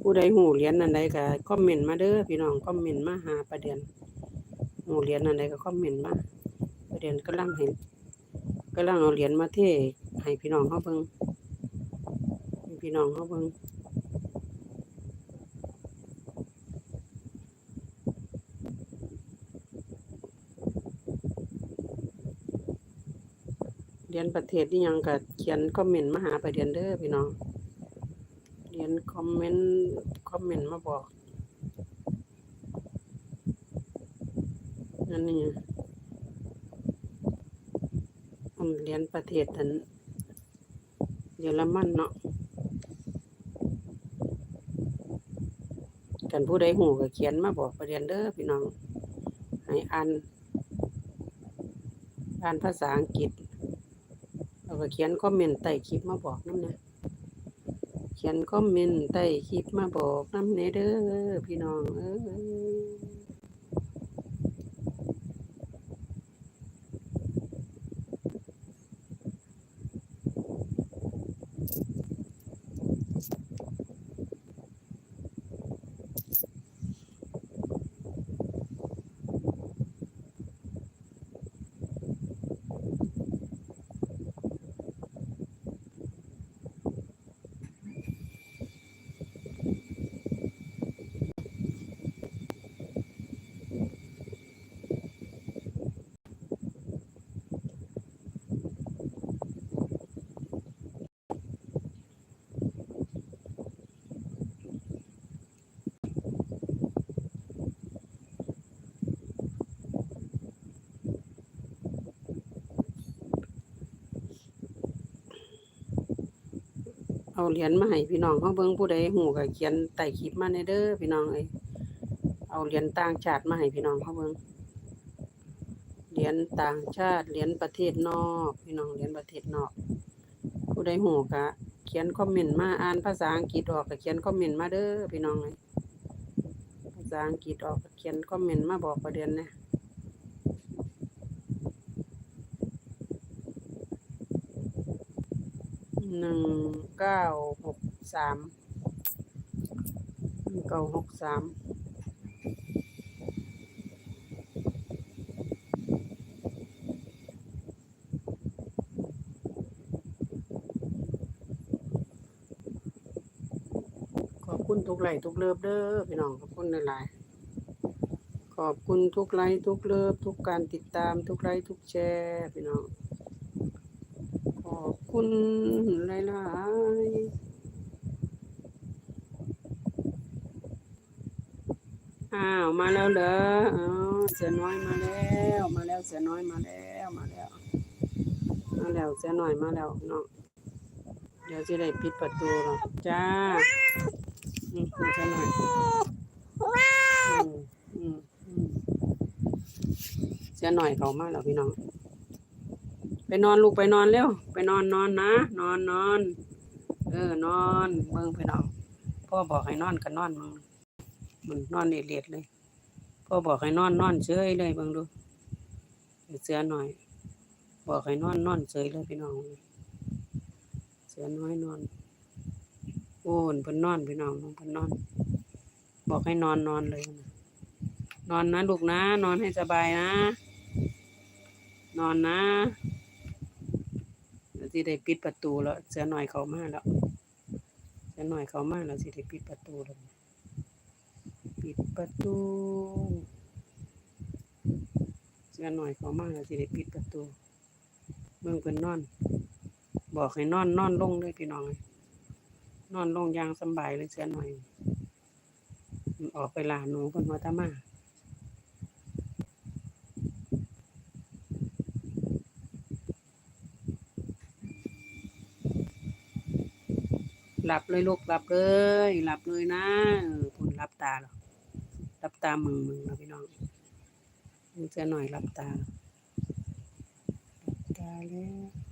ผู้ใดหูเหรียญอันใดก็คอมเมนต์มาเด้อพี่น้องคอมเมนต์มาหาประเด็นหูเหรียญอันใดก็คอมเมนต์มาประเด็นกำลังเห็นกำลังเอาเหรียญมาเทให้พี่น้องเขาเบิ่งพี่น้องเขาเบิ่ง เรียญประเทศนี่ยังก็เขียนคอมเมนต์มาหาไปเระเด็นเด้อพี่น้องเรียญคอมเมนต์คอมเมนต์มาบอกนั่นนี่อันเรียญประเทศนั้นเยอรมันเนาะกันผู้ใดหูก็เขียนมาบอกประเด็นเด้อพี่น้องให้อ่านอ่านภาษาอังกฤษ แล้วก็เขียนคอมเมนต์ใต้คลิปมาบอกน้ำเนี่ยเขียนคอมเมนต์ใต้คลิปมาบอกน้ำเนเด้อพี่น้องเออ เอาเหรียญมาให้พี่น้องเขาเบิ่งผู้ใดหูก็เขียนใต้คลิปมาในเด้อพี่น้องเอ้ยเอาเหรียญต่างชาติมาให้พี่น้องเขาเบิ่งเหรียญต่างชาติเหรียญประเทศนอก พี่น้องเหรียญประเทศนอก ผู้ใดหูก็เขียนคอมเมนต์มาอ่านภาษาอังกฤษออกก็เขียนคอมเมนต์มาเด้อพี่น้องเอ้ยภาษาอังกฤษออกก็เขียนคอมเมนต์มาบอกประเด็นนะ หนึ่งเก้าหกสามหนึ่งเก้าหกสามขอบคุณทุกไลค์ทุกเลิฟเด้อพี่น้องขอบคุณหลายๆขอบคุณทุกไลค์ทุกเลิฟทุกการติดตามทุกไลค์ทุกแชร์พี่น้อง บคุณหลายๆอ้าวมาแล้วเหรออ๋อเสียน้อยมาแล้ว มาแล้วเสียน้อยมาแล้วมาแล้ว มาแล้วเสียน้อยมาแล้วเนาะเดี๋ยวจะได้ปิดประตูแล้วจ้าอืมเสียน้อยอืมอืมอืมเสียหน่อยเขามาแล้วพี่น้อง นอนลูกไปนอนเร็วไปนอนนอนนะ นอนนอน เออนอนเบิ่งไปน้องพ่อบอกให้นอนก็นอนมึงมันนอนเลียดเลยพ่อบอกให้นอนนอนเฉยเลยเบิ่งดูเสือหน่อย บอกให้นอนนอนเฉยเลยพี่น้องเสือน้อยนอนโอ้นเพิ่นนอนพี่น้องเพิ่นนอน บอกให้นอนนอนเลยนอนนะลูกนะ นอนให้สบายนะ นอนนะ สิได้ปิดประตูแล้วเสือหน่อยเขามาแล้วเสือหน่อยเขามาแล้วสิได้ปิดประตูแล้วปิดประตูเสือหน่อยเขามาแล้วสิได้ปิดประตู เมืองเพิ่นนอน บอกให้นอนนอนลงเลยพี่น้องนอนลงยางสบายเลยเสือหน่อย ออกไปลาหนูเพิ่นว่าตามา หลับเลยลูกหลับเลย หลับเลยนะคุณหลับตาหรอหลับตามึงมึงนะพี่น้องมึงจะหน่อยหลับตาหลับตาแล้ว